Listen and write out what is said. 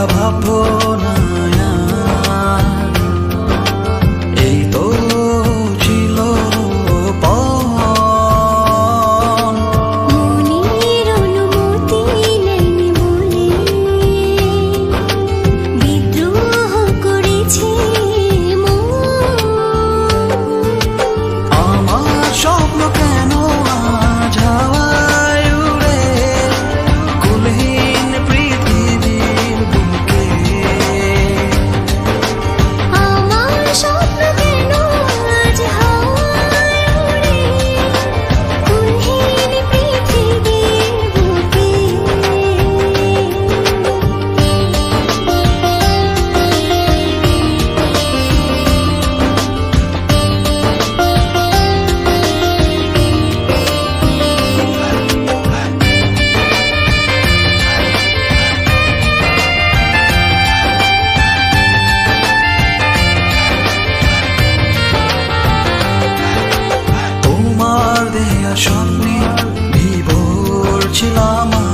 কথা ভাবনা স্বপ্নে বিভোর ছিলাম